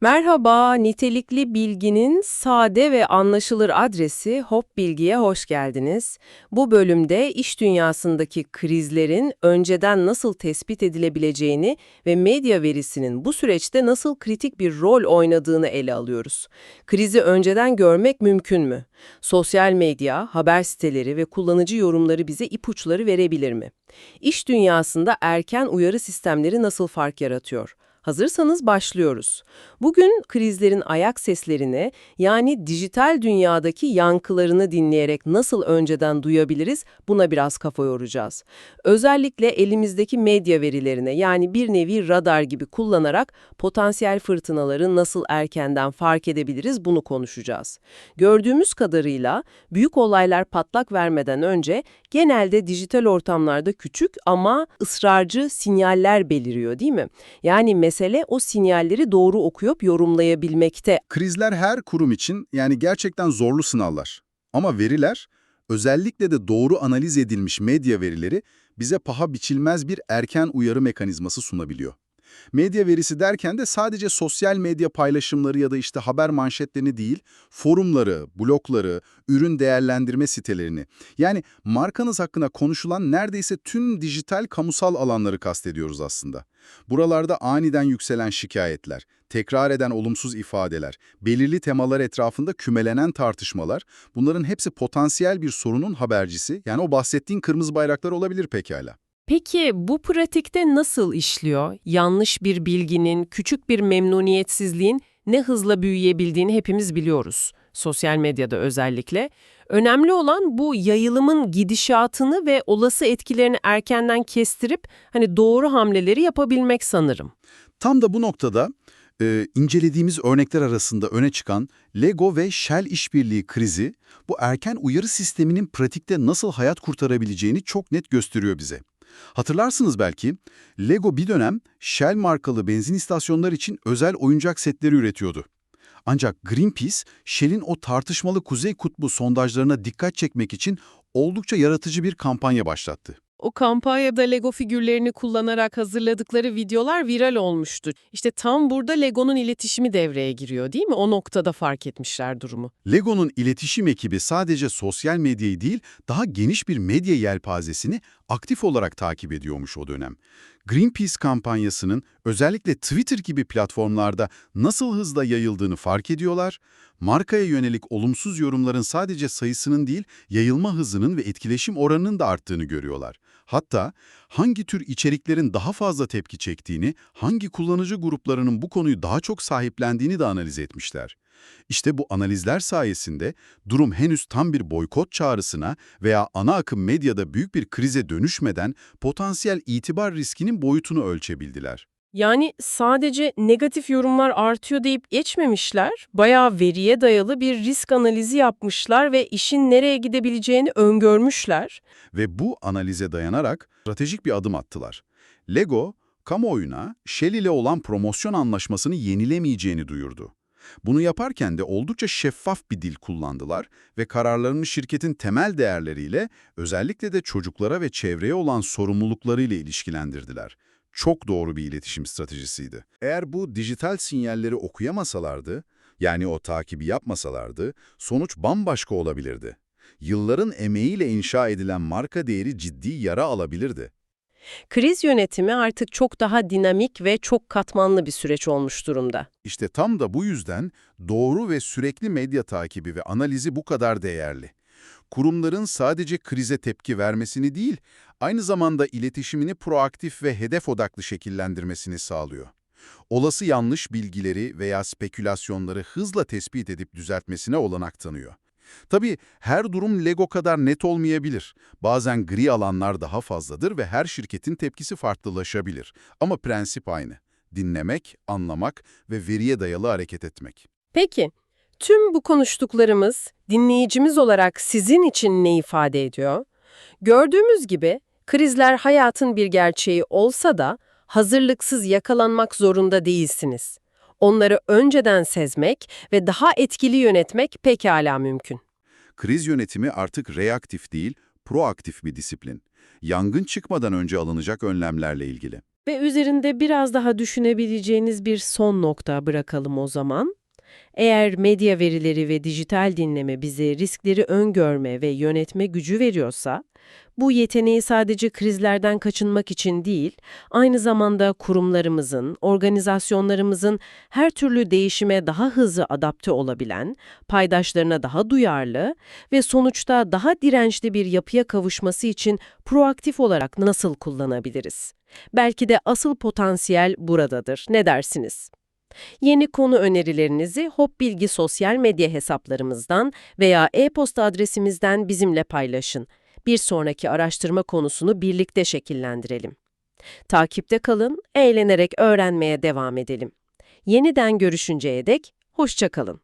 Merhaba, nitelikli bilginin sade ve anlaşılır adresi Hop Bilgi'ye hoş geldiniz. Bu bölümde iş dünyasındaki krizlerin önceden nasıl tespit edilebileceğini ve medya verisinin bu süreçte nasıl kritik bir rol oynadığını ele alıyoruz. Krizi önceden görmek mümkün mü? Sosyal medya, haber siteleri ve kullanıcı yorumları bize ipuçları verebilir mi? İş dünyasında erken uyarı sistemleri nasıl fark yaratıyor? Hazırsanız başlıyoruz. Bugün krizlerin ayak seslerini yani dijital dünyadaki yankılarını dinleyerek nasıl önceden duyabiliriz buna biraz kafa yoracağız. Özellikle elimizdeki medya verilerine yani bir nevi radar gibi kullanarak potansiyel fırtınaları nasıl erkenden fark edebiliriz bunu konuşacağız. Gördüğümüz kadarıyla büyük olaylar patlak vermeden önce genelde dijital ortamlarda küçük ama ısrarcı sinyaller beliriyor değil mi? Yani mesele o sinyalleri doğru okuyup yorumlayabilmekte. Krizler her kurum için yani gerçekten zorlu sınavlar. Ama veriler, özellikle de doğru analiz edilmiş medya verileri bize paha biçilmez bir erken uyarı mekanizması sunabiliyor. Medya verisi derken de sadece sosyal medya paylaşımları ya da işte haber manşetlerini değil, forumları, blogları, ürün değerlendirme sitelerini, yani markanız hakkında konuşulan neredeyse tüm dijital kamusal alanları kastediyoruz aslında. Buralarda aniden yükselen şikayetler, tekrar eden olumsuz ifadeler, belirli temalar etrafında kümelenen tartışmalar, bunların hepsi potansiyel bir sorunun habercisi, yani o bahsettiğin kırmızı bayraklar olabilir pekala. Peki bu pratikte nasıl işliyor? Yanlış bir bilginin, küçük bir memnuniyetsizliğin ne hızla büyüyebildiğini hepimiz biliyoruz. Sosyal medyada özellikle. Önemli olan bu yayılımın gidişatını ve olası etkilerini erkenden kestirip hani doğru hamleleri yapabilmek sanırım. Tam da bu noktada e, incelediğimiz örnekler arasında öne çıkan Lego ve Shell işbirliği krizi bu erken uyarı sisteminin pratikte nasıl hayat kurtarabileceğini çok net gösteriyor bize. Hatırlarsınız belki, Lego bir dönem Shell markalı benzin istasyonları için özel oyuncak setleri üretiyordu. Ancak Greenpeace, Shell'in o tartışmalı Kuzey Kutbu sondajlarına dikkat çekmek için oldukça yaratıcı bir kampanya başlattı. O kampanyada Lego figürlerini kullanarak hazırladıkları videolar viral olmuştu. İşte tam burada Lego'nun iletişimi devreye giriyor değil mi? O noktada fark etmişler durumu. Lego'nun iletişim ekibi sadece sosyal medyayı değil, daha geniş bir medya yelpazesini aktif olarak takip ediyormuş o dönem. Greenpeace kampanyasının özellikle Twitter gibi platformlarda nasıl hızla yayıldığını fark ediyorlar, markaya yönelik olumsuz yorumların sadece sayısının değil, yayılma hızının ve etkileşim oranının da arttığını görüyorlar. Hatta hangi tür içeriklerin daha fazla tepki çektiğini, hangi kullanıcı gruplarının bu konuyu daha çok sahiplendiğini de analiz etmişler. İşte bu analizler sayesinde durum henüz tam bir boykot çağrısına veya ana akım medyada büyük bir krize dönüşmeden potansiyel itibar riskinin boyutunu ölçebildiler. Yani sadece negatif yorumlar artıyor deyip geçmemişler, bayağı veriye dayalı bir risk analizi yapmışlar ve işin nereye gidebileceğini öngörmüşler. Ve bu analize dayanarak stratejik bir adım attılar. Lego, kamuoyuna Shell ile olan promosyon anlaşmasını yenilemeyeceğini duyurdu. Bunu yaparken de oldukça şeffaf bir dil kullandılar ve kararlarını şirketin temel değerleriyle, özellikle de çocuklara ve çevreye olan sorumluluklarıyla ilişkilendirdiler. Çok doğru bir iletişim stratejisiydi. Eğer bu dijital sinyalleri okuyamasalardı, yani o takibi yapmasalardı, sonuç bambaşka olabilirdi. Yılların emeğiyle inşa edilen marka değeri ciddi yara alabilirdi. Kriz yönetimi artık çok daha dinamik ve çok katmanlı bir süreç olmuş durumda. İşte tam da bu yüzden doğru ve sürekli medya takibi ve analizi bu kadar değerli. Kurumların sadece krize tepki vermesini değil, aynı zamanda iletişimini proaktif ve hedef odaklı şekillendirmesini sağlıyor. Olası yanlış bilgileri veya spekülasyonları hızla tespit edip düzeltmesine olanak tanıyor. Tabii her durum Lego kadar net olmayabilir. Bazen gri alanlar daha fazladır ve her şirketin tepkisi farklılaşabilir. Ama prensip aynı. Dinlemek, anlamak ve veriye dayalı hareket etmek. Peki, tüm bu konuştuklarımız dinleyicimiz olarak sizin için ne ifade ediyor? Gördüğümüz gibi krizler hayatın bir gerçeği olsa da hazırlıksız yakalanmak zorunda değilsiniz. Onları önceden sezmek ve daha etkili yönetmek pekala mümkün. Kriz yönetimi artık reaktif değil, proaktif bir disiplin. Yangın çıkmadan önce alınacak önlemlerle ilgili. Ve üzerinde biraz daha düşünebileceğiniz bir son nokta bırakalım o zaman. Eğer medya verileri ve dijital dinleme bize riskleri öngörme ve yönetme gücü veriyorsa, bu yeteneği sadece krizlerden kaçınmak için değil, aynı zamanda kurumlarımızın, organizasyonlarımızın her türlü değişime daha hızlı adapte olabilen, paydaşlarına daha duyarlı ve sonuçta daha dirençli bir yapıya kavuşması için proaktif olarak nasıl kullanabiliriz? Belki de asıl potansiyel buradadır. Ne dersiniz? Yeni konu önerilerinizi Hop Bilgi sosyal medya hesaplarımızdan veya e-posta adresimizden bizimle paylaşın. Bir sonraki araştırma konusunu birlikte şekillendirelim. Takipte kalın, eğlenerek öğrenmeye devam edelim. Yeniden görüşünceye dek hoşça kalın.